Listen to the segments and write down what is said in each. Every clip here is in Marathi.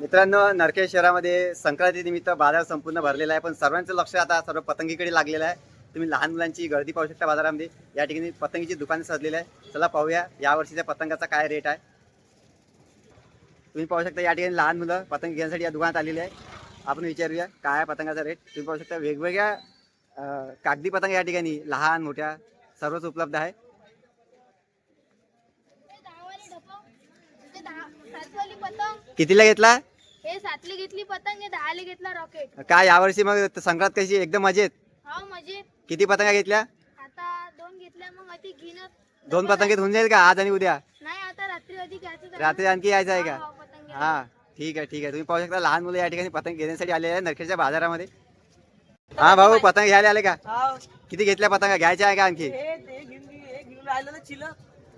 मित्रांनो नरखेड शहरामध्ये संक्रांतीनिमित्त बाजार संपूर्ण भरलेला आहे पण सर्वांचं लक्ष आता सर्व पतंगीकडे लागलेलं आहे. तुम्ही लहान मुलांची गर्दी पाहू शकता बाजारामध्ये. या ठिकाणी पतंगीची दुकाने सजलेली आहे चला पाहूया यावर्षीच्या पतंगाचा काय रेट आहे. तुम्ही पाहू शकता या ठिकाणी लहान मुलं पतंग घेण्यासाठी या दुकानात आलेली आहे. आपण विचारूया काय आहे पतंगाचा रेट तुम्ही पाहू शकता वेगवेगळ्या कागदी पतंग या ठिकाणी लहान मोठ्या सर्वच उपलब्ध आहे हे दहावाली ढपं, हे दहा- सातवाली पतंग. कितीला घेतला? हे सातली घेतली पतंग हे दहाली घेतला रॉकेट. काय यावर्षी मग संक्रांत कशी एकदम मजेत? हा किती पतंगा घेतल्या? आता दोन घेतल्या मग अति घेणं दोन पतंगीत होऊन जाईल का? आज आणि उद्या? नाही आता रात्री अधिक घ्यायचं त्याला. रात्री आणखी यायचं आहे का? हा, पतंग ठीक आहे ठीक आहे. तुम्ही पाहू शकता लहान मुलं या ठिकाणी पतंग घेण्यासाठी आलेले आहे नरखेडच्या बाजारामध्ये. हा भाऊ पतंग घ्यायला आले का. किती घेतल्या पतंग? घ्यायच्या आहे का आणखी? घेऊन घेऊन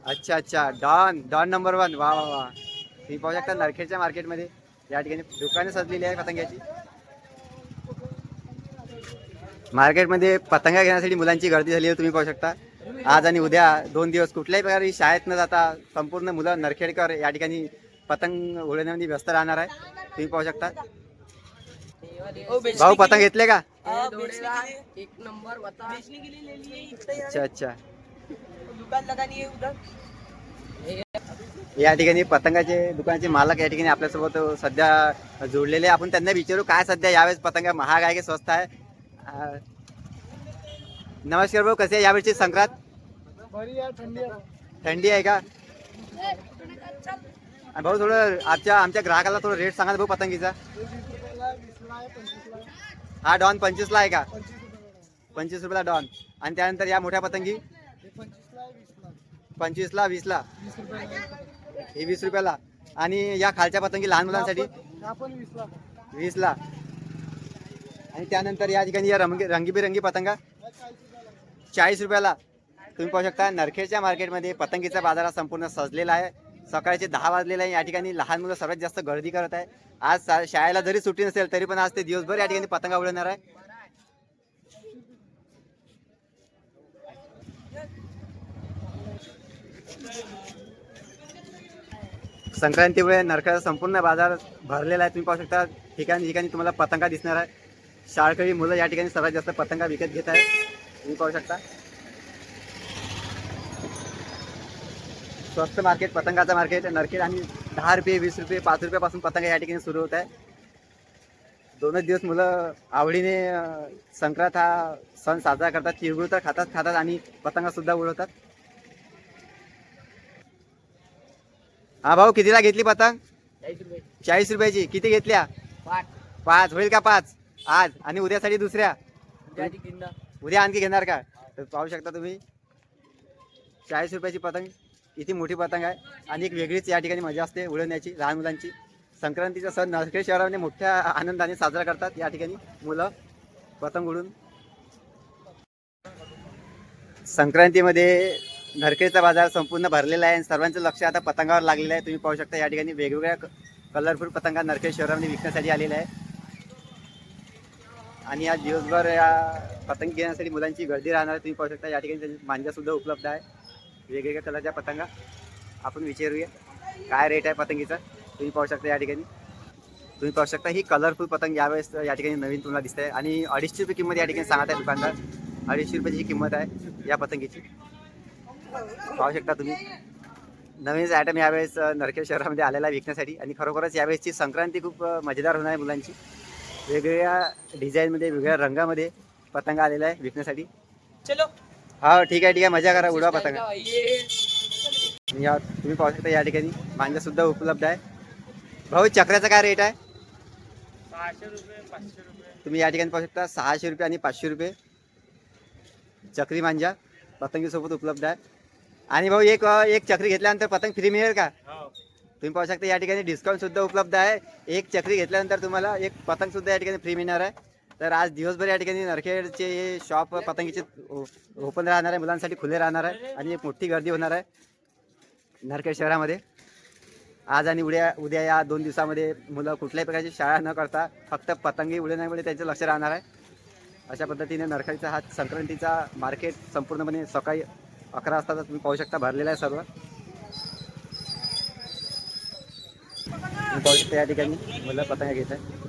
अच्छा अच्छा. Don Don number one. वा वा वा. तुम्ही पाहू शकता नरखेडच्या मार्केटमध्ये या ठिकाणी दुकाने सजलेली आहे पतंगाची मार्केटमध्ये पतंगा घेण्यासाठी मुलांची गर्दी झाली आहे तुम्ही पाहू शकता. आज आणि उद्या दोन दिवस कुठल्याही प्रकारे शाळेत न जाता संपूर्ण मुलं नरखेडकर या ठिकाणी पतंग उडवण्यामध्ये व्यस्त राहणार आहे. तुम्ही पाहू शकता. भाऊ के पतंग घेतले का? हाँ, बेचने के लिए एक नंबर बता बेचने के लिए ले लिए इतना ही अच्छा. अच्छा है। दुकान है या ठिकाणी पतंगाचे दुकानाचे मालक या ठिकाणी आपल्यासोबत सध्या जोडलेले आहे. आपण त्यांना विचारू काय सध्या यावेळेस पतंग महाग आहे की स्वस्त आहे. अं, नमस्कार भाऊ कसे आहे यावेळेची संक्रांत? थंडी आहे का? आणि भाऊ थोडं आमच्या आमच्या ग्राहकाला थोडं रेट सांगा ना भाऊ पतंगीचा. हा डॉन पंचवीसला आहे का? पंचवीस रुपयाला डॉन. आणि त्यानंतर या मोठ्या पतंगी? पंचवीसला वीसला. हे वीस रुपयाला. आणि या खालच्या पतंगी लहान मुलांसाठी वीसला आणि त्यानंतर या ठिकाणी या रंगी रंगीबिरंगी पतंगा. चाळीस रुपयाला. तुम्ही पाहू शकता नरखेडच्या मार्केटमध्ये पतंगीचा बाजार हा संपूर्ण सजलेला आहे. सकाळचे दहा वाजलेले आहे. या ठिकाणी लहान मुलं सर्वात जास्त गर्दी करत आहे. आज शाळेला जरी सुट्टी नसेल तरी पण आज ते दिवसभर या ठिकाणी पतंगा उडवणार आहे. संक्रांतीमुळे नरकाचा संपूर्ण बाजार भरलेला आहे. तुम्ही पाहू शकता ठिकाणी ठिकाणी तुम्हाला पतंगा दिसणार आहे. शाळकरी मुलं या ठिकाणी सर्वात जास्त पतंगा विकत घेत आहे तुम्ही पाहू शकता. स्वस्त मार्केट पतंगाचं मार्केट नरखेड आणि दहा रुपये वीस रुपये पाच रुपयापासून पतंग या ठिकाणी सुरू होत आहे. दोनच दिवस मुलं आवडीने संक्रांत हा सण साजरा करतात तिळगुळ तर खातात खातात आणि पतंगसुद्धा उडवतात. हा भाऊ कितीला घेतली पतंग? चाळीस रुपये. चाळीस रुपयाची. किती घेतल्या? पाच. पाच. होईल का पाच? आज. आणि उद्यासाठी दुसऱ्या? उद्या आणखी घेणार का? तर पाहू शकता तुम्ही. चाळीस रुपयाची पतंग. किती मोठी पतंग आहे. आणि एक वेगळीच या ठिकाणी मजा असते उडवण्याची लहान मुलांची. संक्रांतीचा सण नरखेड शहरामध्ये मोठ्या आनंदाने साजरा करतात या ठिकाणी मुलं पतंग उडून. संक्रांतीमध्ये नरखेडचा बाजार संपूर्ण भरलेला आहे आणि सर्वांचं लक्ष आता पतंगावर लागलेलं आहे. तुम्ही पाहू शकता या ठिकाणी वेगवेगळ्या कलरफुल पतंगा नरखेड शहरामध्ये विकण्यासाठी आलेल्या आहे आणि आज दिवसभर या पतंग घेण्यासाठी मुलांची गर्दी राहणार तुम्ही पाहू शकता या ठिकाणी त्यांची मांजासुद्धा उपलब्ध आहे. वेगवेगळ्या कलरच्या पतंगा आपण विचारूया. काय रेट आहे पतंगीचा? तुम्ही पाहू शकता या ठिकाणी. तुम्ही पाहू शकता ही कलरफुल पतंग यावेळेस या ठिकाणी नवीन तुम्हाला दिसत आहे आणि अडीचशे रुपये किंमत या ठिकाणी सांगत आहे दुकानदार. अडीचशे रुपयाची ही किंमत आहे या पतंगीची. पाहू शकता तुम्ही. नवीन आयटम यावेळेस नरखेड शहरामध्ये आलेला आहे विकण्यासाठी. आणि खरोखरच यावेळेसची संक्रांती खूप मजेदार होणार आहे मुलांची. वेगवेगळ्या डिझाईनमध्ये वेगवेगळ्या रंगामध्ये पतंग आलेला आहे विकण्यासाठी. चलो. हा ठीक आहे ठीक आहे. मजा करा उडवा पतंग. ये तुम्ही पाहू शकता या ठिकाणी. मांजा सुद्धा उपलब्ध आहे. भाऊ चक्राचा काय रेट आहे? तुम्ही या ठिकाणी पाहू शकता सहाशे रुपये आणि पाचशे रुपये. चक्री मांजा पतंगीसोबत उपलब्ध आहे. आणि भाऊ एक एक चक्री घेतल्यानंतर पतंग फ्री मिळेल का? हो. तुम्ही पाहू शकता या ठिकाणी डिस्काउंट सुद्धा उपलब्ध आहे. एक चक्री घेतल्यानंतर तुम्हाला एक पतंग सुद्धा या ठिकाणी फ्री मिळणार आहे. तर आज दिवसभर या ठिकाणी नरखेडचे हे शॉप पतंगीचे ओपन राहणार आहे मुलांसाठी खुले राहणार आहे आणि एक मोठी गर्दी होणार आहे नरखेड शहरामध्ये. आज आणि उद्या उद्या या दोन दिवसामध्ये मुलं कुठल्याही प्रकारची शाळा न करता फक्त पतंगी उडवण्यामध्ये त्यांचं लक्ष राहणार आहे. अशा पद्धतीने नरखेडचा हा संक्रांतीचा मार्केट संपूर्णपणे सकाळी अकरा वाजता तुम्ही पाहू शकता भरलेला आहे सर्व. तुम्ही पाहू शकता या ठिकाणी. मुलं पतंग घेत आहे